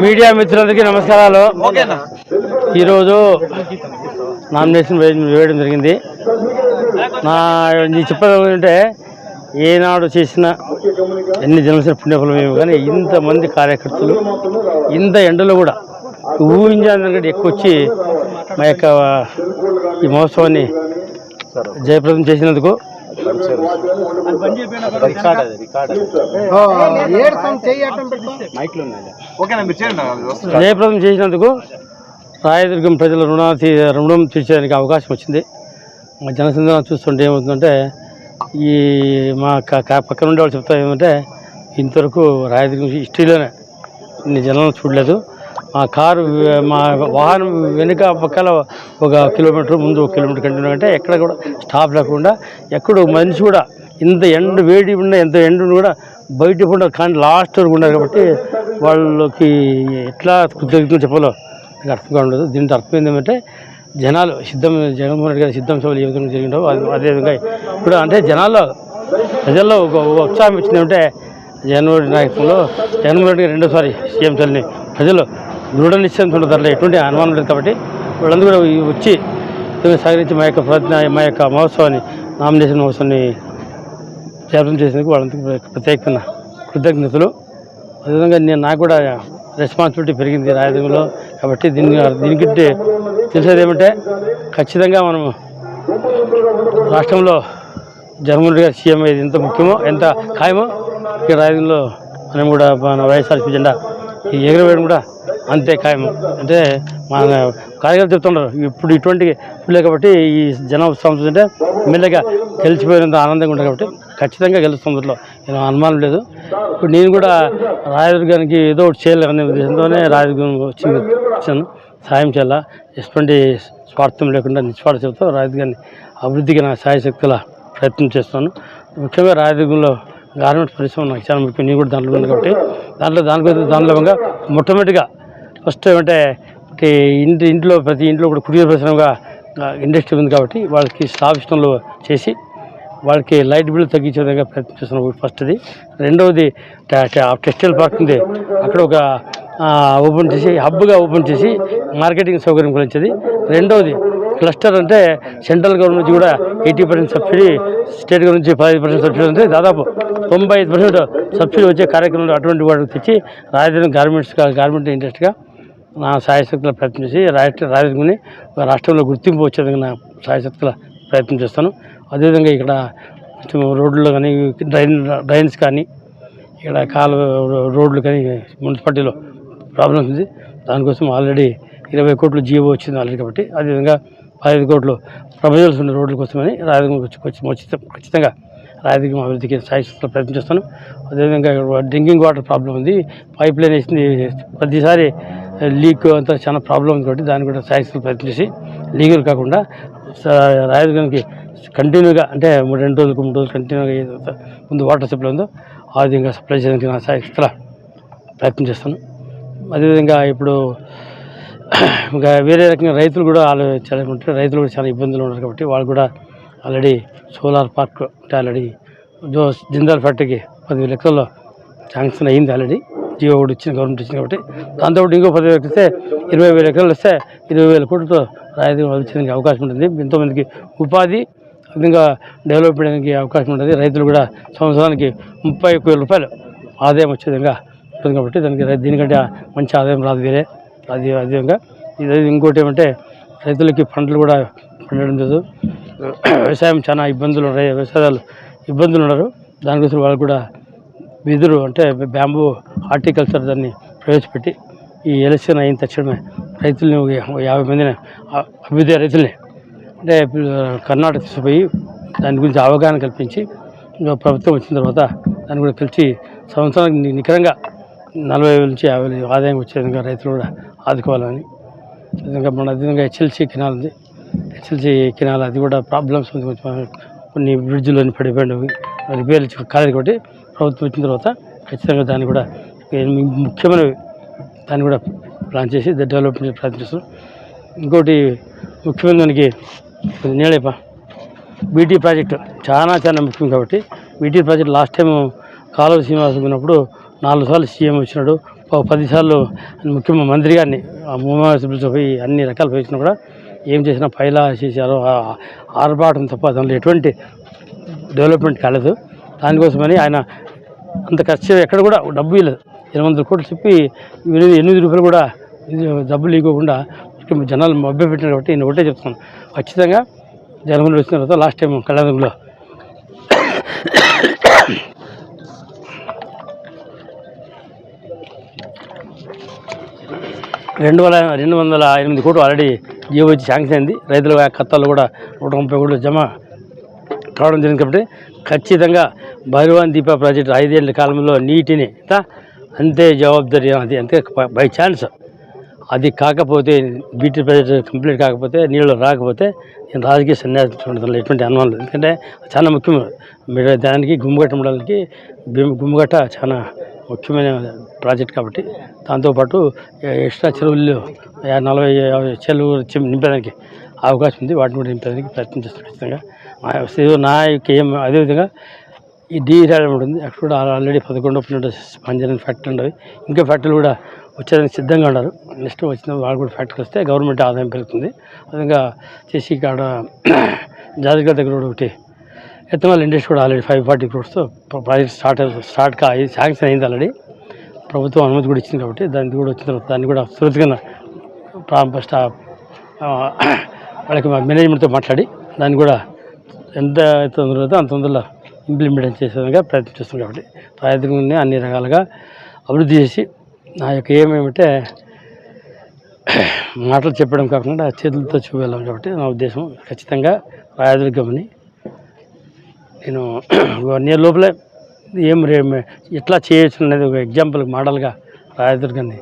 Media మిత్రులందరికీ నమస్కారాలు. ఈరోజు నామినేషన్ వేయ- వేయడం జరిగింది. నా ఏంటంటే ఏనాడు చేసిన ఎన్ని జనసేన పుణ్యఫలం ఏమో కానీ ఇంతమంది కార్యకర్తలు ఇంత ఎండలో కూడా ఊహించాలంటే ఎక్కువ వచ్చి మా యొక్క ఈ మహోత్సవాన్ని జయప్రదం చేసినందుకు జయప్రదం చేసినందుకు రాయదుర్గం ప్రజల రుణ తీ- రుణం తీర్చడానికి అవకాశం వచ్చింది. మా జనసేన చూస్తుంటే ఏమవుతుందంటే ఈ మా పక్కన ఉండే వాళ్ళు చెప్తా ఏమంటే ఇంతవరకు రాయదుర్గం హిస్టరీలోనే ఇన్ని జనాలను చూడలేదు. మా కారు మా వాహనం వెనుక పక్కల ఒక కిలోమీటర్ ముందు ఒక కిలోమీటర్ కంటిన్యూ అంటే ఎక్కడ కూడా స్టాప్ లేకుండా ఎక్కడ మనిషి కూడా ఇంత ఎండ వేడి ఉన్న ఎంత ఎండ కూడా బయట కూడా కానీ లాస్ట్ వరకు ఉన్నారు కాబట్టి వాళ్ళకి ఎట్లా కృతజ్ఞతలు చెప్పాలో నాకు అర్థంగా ఉండదు దీంట్లో అర్థం ఏంటంటే జనాలు సిద్ధం జగన్మోహన్ రెడ్డి గారి సిద్ధం సభలు ఏ విధంగా జరిగిందో అదేవిధంగా ఇప్పుడు అంటే జనాల్లో ప్రజల్లో ఒక ఉత్సాహం ఇచ్చిందంటే జగన్మోహన్ నాయకత్వంలో జగన్మోహన్ రెడ్డి గారు రెండోసారి సీఎం చల్ని ప్రజలు దృఢ నిశ్చయంతో ఉండదు ఎటువంటి అనుమానం లేదు కాబట్టి వాళ్ళందరూ కూడా వచ్చి దీన్ని సహకరించి మా యొక్క ప్రతిజ్ఞ మా యొక్క మహోత్సవాన్ని నామినేషన్ మహోత్సవాన్ని జయప్రదం చేసినందుకు వాళ్ళందరికీ ప్రత్యేకమైన కృతజ్ఞతలు. అదేవిధంగా నేను నాకు కూడా రెస్పాన్సిబిలిటీ పెరిగింది రాయదుర్గంలో కాబట్టి దీని దీనికంటే తెలిసేది ఏమంటే ఖచ్చితంగా మనము రాష్ట్రంలో జగన్మోహన్ రెడ్డి గారు సీఎం అయ్యేది ఎంత ముఖ్యమో ఎంత ఖాయమో ఇక్కడ రాయదుర్గంలో మనం కూడా మన వైఎస్ఆర్సీ జెండా ఈ ఎగురవేయడం కూడా అంతే ఖాయం. అంటే మన కార్యకర్తలు చెప్తుంటారు ఇప్పుడు ఇటువంటి పిల్లలు కాబట్టి ఈ జన ఉత్సవం చూస్తుంటే మెల్లగా గెలిచిపోయినంత ఆనందంగా ఉంటుంది కాబట్టి ఖచ్చితంగా గెలుస్తుంది దీంట్లో నేను అనుమానం లేదు. ఇప్పుడు నేను కూడా రాయదుర్గానికి ఏదో ఒకటి చేయాలనే ఉద్దేశంతోనే రాయదుర్గం వచ్చి వచ్చాను. సాయం చేయాలా? ఎటువంటి స్వార్థం లేకుండా నిస్వార్థంతో రాయదుర్గాన్ని అభివృద్ధికి నా సాయశక్తుల ప్రయత్నం చేస్తాను ముఖ్యంగా రాయదుర్గంలో గార్మెంట్స్ పరిశ్రమ నాకు చాలా ముఖ్యం. నేను కూడా దాంట్లో ఉంది కాబట్టి దాంట్లో దాని దానిలో భాగంగా మొట్టమొదటిగా ఫస్ట్ ఏమంటే ఇంటి ఇంట్లో ప్రతి ఇంట్లో కూడా కుటీర పరిశ్రమగా ఇండస్ట్రీ ఉంది కాబట్టి వాళ్ళకి స్టాఫ్ చేసి వాళ్ళకి లైట్ బిల్ తగ్గించే విధంగా ప్రయత్నం చేస్తున్నాం. ఫస్ట్ది రెండవది టెక్స్టైల్ పార్క్ ఉంది. అక్కడ ఒక ఓపెన్ చేసి హబ్గా ఓపెన్ చేసి మార్కెటింగ్ సౌకర్యం కలిగించేది. రెండవది క్లస్టర్ అంటే సెంట్రల్ గవర్నమెంట్ నుంచి కూడా eighty percent subsidy state government నుంచి పదహైదు పర్సెంట్ సబ్సిడీ అంటే దాదాపు తొంభై ఐదు పర్సెంట్ సబ్సిడీ వచ్చే కార్యక్రమంలో అటువంటి వాటికి తెచ్చి రాజధాని గార్మెంట్స్ గార్మెంట్ ఇండస్ట్రీగా నా సాయశక్తుల ప్రయత్నం చేసి రాష్ట్ర రాష్ట్రంలో గుర్తింపు వచ్చే విధంగా నా సాయశక్తుల ప్రయత్నం చేస్తాను. అదేవిధంగా ఇక్కడ కొంచెం రోడ్లు కానీ డ్రైన్ డ్రైన్స్ కానీ ఇక్కడ కాలు రోడ్లు కానీ మున్సిపాలిటీలో ప్రాబ్లమ్స్ ఉంది దానికోసం ఆల్రెడీ ఇరవై కోట్లు జీవో వచ్చింది ఆల్రెడీ కాబట్టి అదేవిధంగా పదహైదు కోట్లు ప్రపోజల్స్ ఉన్న రోడ్ల కోసమని రాయదుర్గం ఖచ్చితంగా రాయదుర్గం అభివృద్ధికి సాయశక్తుల ప్రయత్నం చేస్తాను. అదేవిధంగా డ్రింకింగ్ వాటర్ ప్రాబ్లం ఉంది. పైప్ లైన్ వేసింది ప్రతిసారి లీక్ అంతా చాలా ప్రాబ్లం ఉంది కాబట్టి దాన్ని కూడా సాయశక్తులు ప్రయత్నించి లీగల్ కాకుండా స- రాయదుర్గానికి కంటిన్యూగా అంటే మూడు రెండు రోజులకు మూడు రోజులు కంటిన్యూగా ఏదైతే ముందు వాటర్ సప్లై ఉందో ఆ విధంగా సప్లై చేయడానికి నా సాయశక్తుల ప్రయత్నం చేస్తాను. అదేవిధంగా ఇప్పుడు ఇంకా వేరే రకంగా రైతులు కూడా వాళ్ళు చాలా రైతులు కూడా చాలా ఇబ్బందులు ఉన్నారు కాబట్టి వాళ్ళు కూడా ఆల్రెడీ సోలార్ పార్క్ అంటే ఆల్రెడీ జో జిందాల్ ఫ్యాక్టరీకి పదివేల ఎకరాల్లో శాంక్షన్ అయ్యింది ఆల్రెడీ. జియో కూడా ఇచ్చింది గవర్నమెంట్ ఇచ్చింది కాబట్టి. దాంతో ఇంకో పదివేలు ఎకరాలు ఇరవై వేల ఎకరాలు వస్తే ఇరవై వేల కోట్లతో రాయదుర్గం వచ్చేందుకు అవకాశం ఉంటుంది. ఎంతోమందికి ఉపాధి విధంగా డెవలప్ చేయడానికి అవకాశం ఉంటుంది. రైతులు కూడా సంవత్సరానికి ముప్పై ఒక్క వేల రూపాయలు ఆదాయం వచ్చే విధంగా ఉంటుంది కాబట్టి దానికి దీనికంటే మంచి ఆదాయం రాదు వేరే. అది అదేవిధంగా ఇది ఇంకోటి ఏమంటే రైతులకి పంటలు కూడా పండడం లేదు. వ్యవసాయం చాలా ఇబ్బందులు ఉన్నాయి వ్యవసాయాలు ఇబ్బందులు ఉన్నారు. దానికోసం వాళ్ళు కూడా వెదురు అంటే బ్యాంబూ హార్టికల్చర్ దాన్ని ప్రవేశపెట్టి ఈ ఎలక్షన్ అయిన తక్షణమే రైతుల్ని యాభై మందిని అభ్యుదయ రైతుల్ని అంటే కర్ణాటక తీసుకుపోయి దాని గురించి అవగాహన కల్పించి ప్రభుత్వం వచ్చిన తర్వాత దాన్ని కూడా పిలిచి సంవత్సరానికి నికరంగా నలభై వేల నుంచి యాభై వేలు ఆదాయం వచ్చే విధంగా రైతులు కూడా ఆదుకోవాలని. విధంగా మన విధంగా హెచ్ఎల్సి కెనాల్ ఉంది. హెచ్ఎల్సి కెనాల్ అది కూడా ప్రాబ్లమ్స్ ఉంది. కొంచెం కొన్ని బ్రిడ్జ్లోని పడిపోయినవి. రిపేర్ కాలేదు కాబట్టి ప్రభుత్వం వచ్చిన తర్వాత ఖచ్చితంగా దాన్ని కూడా ముఖ్యమైన ముఖ్యమైనవి దాన్ని కూడా ప్లాన్ చేసి డెవలప్మెంట్ ప్రయత్నం చేస్తున్నాం. ఇంకోటి ముఖ్యమైన దానికి నీళ్ళేప బీటీ ప్రాజెక్టు చాలా చాలా ముఖ్యం కాబట్టి బీటీ ప్రాజెక్ట్ లాస్ట్ టైం కాలువ శ్రీనివాసం ఉన్నప్పుడు నాలుగు సార్లు సీఎం వచ్చినాడు. పదిసార్లు ముఖ్యమంత్రి మంత్రి గారిని మూమాసిబుల్స్ పోయి అన్ని రకాల పోయించినా కూడా ఏం చేసినా పైలా చేశారో. ఆర్భాటం తప్ప దానిలో ఎటువంటి డెవలప్మెంట్ కాలేదు. దానికోసమని ఆయన అంత ఖర్చు ఎక్కడ కూడా డబ్బు ఇవ్వలేదు. ఎనిమిది వందల కోట్లు చెప్పి ఎనిమిది రూపాయలు కూడా డబ్బులు ఇవ్వకుండా జనాలు మభ్య పెట్టిన కాబట్టి నేను ఒకటే చెప్తున్నాను. ఖచ్చితంగా జనవరి వచ్చిన తర్వాత లాస్ట్ టైం కళ్యాణంలో రెండు వందల రెండు వందల ఎనిమిది కోట్లు ఆల్రెడీ జియో వచ్చి శాంక్షన్ అయింది. రైతుల ఖాతాల్లో కూడా నూట ముప్పై కోట్లు జమ కావడం జరిగింది కాబట్టి ఖచ్చితంగా భగవాన్ దీప ప్రాజెక్టు ఐదేళ్ళ కాలంలో నీటిని అంతే జవాబుదారీ అది అంతే బై ఛాన్స్. అది కాకపోతే బీటీ ప్రాజెక్ట్ కంప్లీట్ కాకపోతే నీళ్ళు రాకపోతే నేను రాజకీయ సన్యాసం ఎటువంటి అనుమానం లేదు. ఎందుకంటే చాలా ముఖ్యం. మీరు దానికి గుమ్మగట్ట ఉండడానికి గుమ్మగట్ట చాలా ముఖ్యమైన ప్రాజెక్ట్ కాబట్టి దాంతోపాటు ఎక్స్ట్రా చెరువులు యా- నలభై యాభై చెరువులు నింపడానికి అవకాశం ఉంది. వాటిని కూడా నింపడానికి ప్రయత్నం చేస్తాను ఖచ్చితంగా. మా- నా ఏం అదేవిధంగా ఈ డీ ఉంటుంది ఉంది. అక్కడ కూడా ఆల్రెడీ పదకొండు పన్నెండు పంజరం ఫ్యాక్టరీ ఉండదు ఇంకా ఫ్యాక్టరీలు కూడా వచ్చేదానికి సిద్ధంగా ఉన్నారు. నెక్స్ట్ వచ్చిన వాళ్ళు కూడా ఫ్యాక్టరీ వస్తే గవర్నమెంట్ ఆదాయం పెరుగుతుంది. అదేవిధంగా చేసి ఇక్కడ జాతీయ దగ్గర కూడా ఒకటి ఎత్తనాల్ ఇండస్ట్రీ కూడా ఆల్రెడీ ఫైవ్ ఫార్టీ క్రోడ్స్తో ప్రాజెక్ట్ స్టార్ట్ స్టార్ట్ కా శాంక్షన్ అయింది ఆల్రెడీ ప్రభుత్వం అనుమతి కూడా ఇచ్చింది కాబట్టి దానికి కూడా వచ్చిన తర్వాత దాన్ని కూడా సురతిగా ప్రారంభ స్టా వాళ్ళకి మా మేనేజ్మెంట్తో మాట్లాడి దాన్ని కూడా ఎంత తొందరగా అంత తొందరలో ఇంప్లిమెంట్ చేసే విధంగా ప్రయత్నం చేస్తుంది కాబట్టి ప్రయత్నం అన్ని రకాలుగా అభివృద్ధి చేసి నా యొక్క ఏమేమంటే మాటలు చెప్పడం కాకుండా చేతులతో చూపెళ్ళాం కాబట్టి నా ఉద్దేశం ఖచ్చితంగా రాయదుర్గమని నేను వన్ ఇయర్ లోపలే ఏం రే ఎట్లా చేయొచ్చు అనేది ఒక ఎగ్జాంపుల్ మోడల్గా రాయదుర్గాన్ని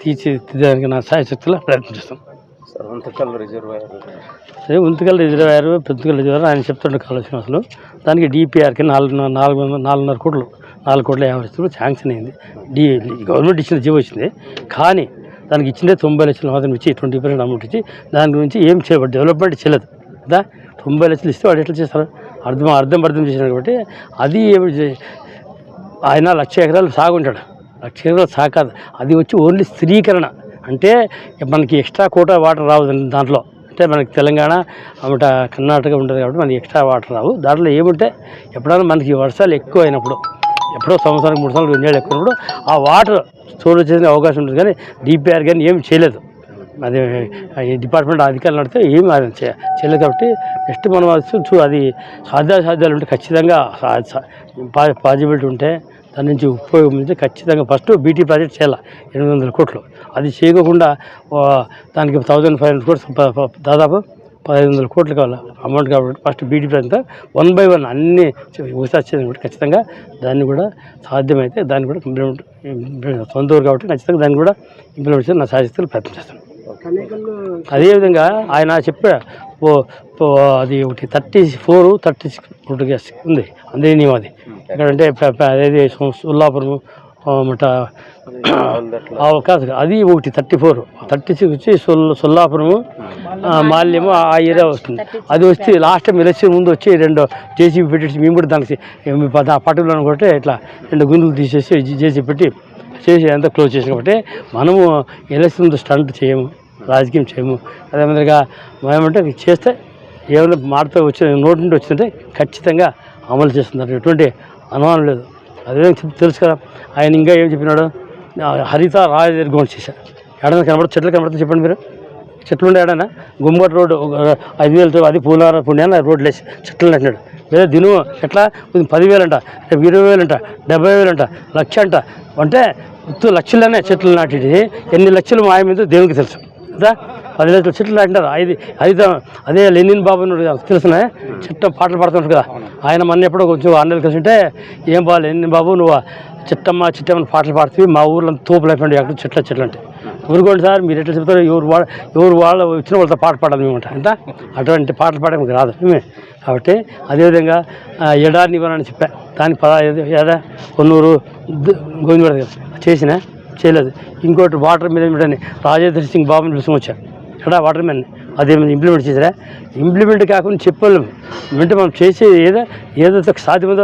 తీర్చిదిద్దడానికి నా సాయశక్తిలో ప్రయత్నిస్తాను చేస్తాను రిజర్వాయర్. అదే ఉంతకల్ రిజర్వాయర్ పెద్దకల్ రిజర్వాయర్ ఆయన చెప్తుండే కాలుష్యం అసలు. దానికి డిపిఆర్కి నాలుగు నాలుగు నాలుగున్నర కోట్లు నాలుగు కోట్ల యాభై లక్షలు శాంక్షన్ అయింది. డి గవర్నమెంట్ ఇచ్చిన జీవో వచ్చింది కానీ దానికి ఇచ్చిందే తొంభై లక్షలు మాత్రం ఇచ్చి ట్వంటీ పర్సెంట్ అమౌంట్ ఇచ్చి దాని గురించి ఏం చేయబడి డెవలప్మెంట్ చేయలేదు. కదా? తొంభై లక్షలు ఇస్తే వాడు ఎట్లా చేస్తారు? అర్థం అర్థం అర్థం చేసినాడు కాబట్టి అది చే- ఆయన లక్ష ఎకరాలు సాగుంటాడు. లక్ష ఎకరాలు సాకాదు అది వచ్చి ఓన్లీ స్థిరీకరణ అంటే మనకి ఎక్స్ట్రా కోటా వాటర్ రావు దాంట్లో. అంటే మనకి తెలంగాణ అమ్మట కర్ణాటక ఉంటుంది కాబట్టి మనకి ఎక్స్ట్రా వాటర్ రావు. దాంట్లో ఏముంటే ఎప్పుడైనా మనకి వర్షాలు ఎక్కువ అయినప్పుడు ఎప్పుడో సంవత్సరానికి మూడు సంవత్సరాలు రెండు ఏళ్ళు ఎక్కువ ఉన్నప్పుడు ఆ వాటర్ స్టోరేజ్ చేసే అవకాశం ఉంటుంది కానీ డిపిఆర్ కానీ ఏం చేయలేదు. అది డిపార్ట్మెంట్ అధికారులు నడితే ఏమి అది చేయలేదు కాబట్టి నెక్స్ట్ మనం చూ- అది సాధ్యాసాధ్యాలు ఉంటే ఖచ్చితంగా పాజిబిలిటీ ఉంటే దాని నుంచి ఉపయోగం నుంచి ఖచ్చితంగా ఫస్ట్ బీటీ ప్రాజెక్ట్ చేయాలి ఎనిమిది వందల కోట్లు. అది చేయకుండా దానికి థౌజండ్ ఫైవ్ హండ్రెడ్ కోట్స్ దాదాపు పదహైదు వందల కోట్లు కావాలి అమౌంట్ కాబట్టి first BT project one by one అన్ని చేయాలి కాబట్టి ఖచ్చితంగా దాన్ని కూడా సాధ్యమైతే దాన్ని కూడా ఇంప్లిమెంట్ సొంత ఊరు కాబట్టి ఖచ్చితంగా దాన్ని కూడా ఇంప్లిమెంట్ చేసి నా సాధిస్తులు ప్రయత్నం చేస్తాను. అదేవిధంగా ఆయన చెప్పా ఓ ఓ అది ఒకటి థర్టీ ఫోర్ థర్టీ సిక్స్ ఉంది. అందే నియమం అది. ఎక్కడంటే అదేది ఉల్లాపురం మట కాదు అది ఒకటి థర్టీ ఫోర్. థర్టీ సిక్స్ వచ్చి సొల్ సొల్లాపురము ఆ, మాల్యము ఆ ఏరియా వస్తుంది. అది వచ్చి లాస్ట్ టైం ఎలక్షన్ ముందు వచ్చి రెండు జేసీబీ పెట్టేసి మేము కూడా దానికి ఆ పట్టులో కొట్టే ఇట్లా రెండు గుందులు తీసేసి జేసీబీ పెట్టి చేసి అంతా క్లోజ్ చేసాం కాబట్టి మనము ఎలక్షన్ ముందు స్టంట్ చేయము. రాజకీయం చేయము. అదే మాదిరిగా ఏమంటే చేస్తే ఏమైనా మాటతో వచ్చిన నోటి నుండి వచ్చిందంటే ఖచ్చితంగా అమలు చేస్తున్నారు. ఎటువంటి అనుమానం లేదు. అదే తెలుసు కదా ఆయన ఇంకా ఏం చెప్పినాడు? హరిత రాజదీర్ఘం చేశారు ఎడన కనబడుతుంది చెట్లు కనబడుతుంది చెప్పండి మీరు. చెట్లు ఉండే ఎడన గుమ్మటి రోడ్డు ఒక ఐదు వేలతో అది పూలార పుణ్యాన రోడ్లు వేసి చెట్లు అంటున్నాడు. లేదా దిను ఎట్లా? పదివేలు అంట రేపు ఇరవై వేలు అంట డెబ్బై వేలు అంట లక్ష అంట అంటే ఉత్తు లక్షలనే చెట్లు నాటిది. ఎన్ని లక్షలు మాయమైందో దేవునికి తెలుసు. కదా పది లక్షల చెట్లు నాటినారు ఐదు ఐదు అదే లెనిన్ బాబు తెలిసిన కదా, తెలుసునా? చెట్టు పాటలు పాడుతుంటారు కదా. ఆయన మొన్న ఎప్పుడో కొంచెం అన్నలు కలిసి ఉంటే ఏం బాగా లెనిన్ బాబు నువ్వు చిట్టమ్మ చిట్టమ్మ పాటలు పాడుతుంది మా ఊర్లో తోపులు అయిపోయింది ఎక్కడ చెట్ల చెట్లు అంటే. ఊరుకోండి సార్ మీరు ఎట్లా చెప్తారు ఎవరు వాళ్ళ ఎవరు వాళ్ళు వచ్చిన వాళ్ళతో పాట పాడాలి మేము అంట ఎంత? అటువంటి పాటలు పాడడం మీకు రాదు మేమే కాబట్టి అదేవిధంగా ఎడారి నివారణ అని చెప్పా. దానికి పద ఏదో కొన్నూరు ద- గోవిందవాడ చేసిన? చేయలేదు. ఇంకోటి వాటర్ మేనేజ్మెంట్ అని రాజేంద్ర సింగ్ బాబుని పిలుచుకొని వచ్చాను ఎక్కడ వాటర్ మ్యాన్ అది ఇంప్లిమెంట్ చేసారా ఇంప్లిమెంట్ కాకుండా చెప్పలేము అంటే మనం చేసేది ఏదో ఏదైతే సాధ్యమో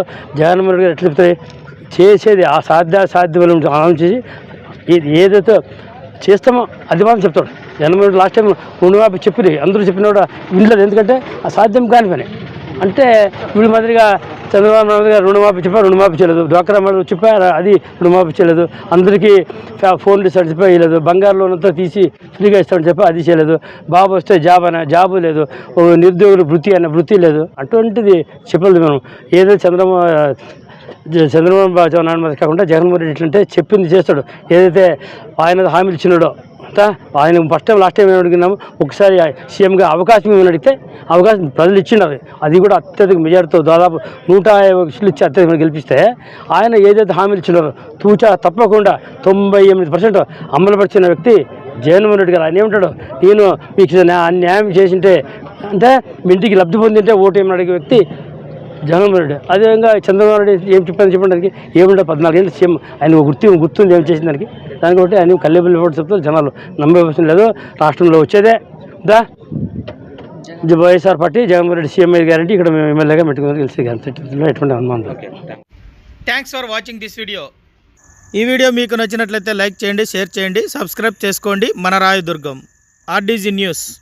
జగన్మోహన్ గారు ఎట్లా చెప్తాయి చేసేది ఆ సాధ్య సాధ్యమైన ఆలోచన చేసి ఏది ఏదైతే చేస్తామో అది మాత్రం చెప్తాడు. జగన్మోహన్ లాస్ట్ టైం రుణమాఫీ చెప్పి అందరూ చెప్పిన కూడా వినలేదు. ఎందుకంటే ఆ సాధ్యం కాని పని. అంటే వీడి మాదిరిగా చంద్రబాబు నాయుడు గారు రుణమాఫీ చెప్పారు రుణమాఫీ చేయలేదు. డ్వాక్రా మహిళలు చెప్పారు అది రుణమాఫీ చేయలేదు. అందరికీ ఫా- ఫోన్ సర్టిఫై చేయలేదు బంగారు లోన్ అంతా తీసి ఫ్రీగా ఇస్తామని చెప్పి అది చేయలేదు. బాబు వస్తే జాబ్ అనే జాబు లేదు. ఓ నిరుద్యోగులు వృత్తి అనే వృత్తి లేదు. అటువంటిది చెప్పలేదు మనం. ఏదో చంద్రబాబు చంద్రబాబు నాయుడు మీద కాకుండా జగన్మోహన్ రెడ్డి అంటే చెప్పింది చేస్తాడు. ఏదైతే ఆయన హామీలు ఇచ్చినాడో ఆయన ఫస్ట్ టైం లాస్ట్ టైం ఏమి అడిగినాము? ఒకసారి సీఎంగా అవకాశం ఏమని అడిగితే అవకాశం ప్రజలు ఇచ్చినారు. అది కూడా అత్యధిక మెజార్టీతో దాదాపు నూట యాభై లక్షలు ఇచ్చి అత్యధికంగా గెలిపిస్తే ఆయన ఏదైతే హామీలు ఇచ్చినారో తూచా తప్పకుండా తొంభై ఎనిమిది పర్సెంట్ అమలుపరిచిన వ్యక్తి జగన్మోహన్ రెడ్డి గారు. ఆయన ఏమంటాడు? నేను మీకు అన్యాయం చేసింటే అంటే మీ ఇంటికి లబ్ధి పొందింటే ఓటు ఏమని అడిగే వ్యక్తి జగన్మోహన్ రెడ్డి. అదేవిధంగా చంద్రబాబు నాయుడు ఏం చెప్పాను చెప్పండి దానికి. పద్నాలుగు పద్నాలుగేళ్ళు సీఎం. ఆయన ఒక గుర్తు గుర్తుంది ఏం చేసిన దానికి. దానికి ఒకటి ఆయన కల్లేబుల్ ఇవ్వడం చెప్తారు జనాలు నమ్మే అవసరం లేదు. రాష్ట్రంలో వచ్చేదే. దా. జ- YSR party Jaganmohan Reddy CM guarantee. ఇక్కడ మేము ఎమ్మెల్యేగా పెట్టుకుని గెలిచి గ్యారంటీ ఎటువంటి అనుమానం thanks for watching this video. ఈ వీడియో మీకు నచ్చినట్లయితే లైక్ చేయండి షేర్ చేయండి సబ్స్క్రైబ్ చేసుకోండి. మన రాయదుర్గం. RDG news.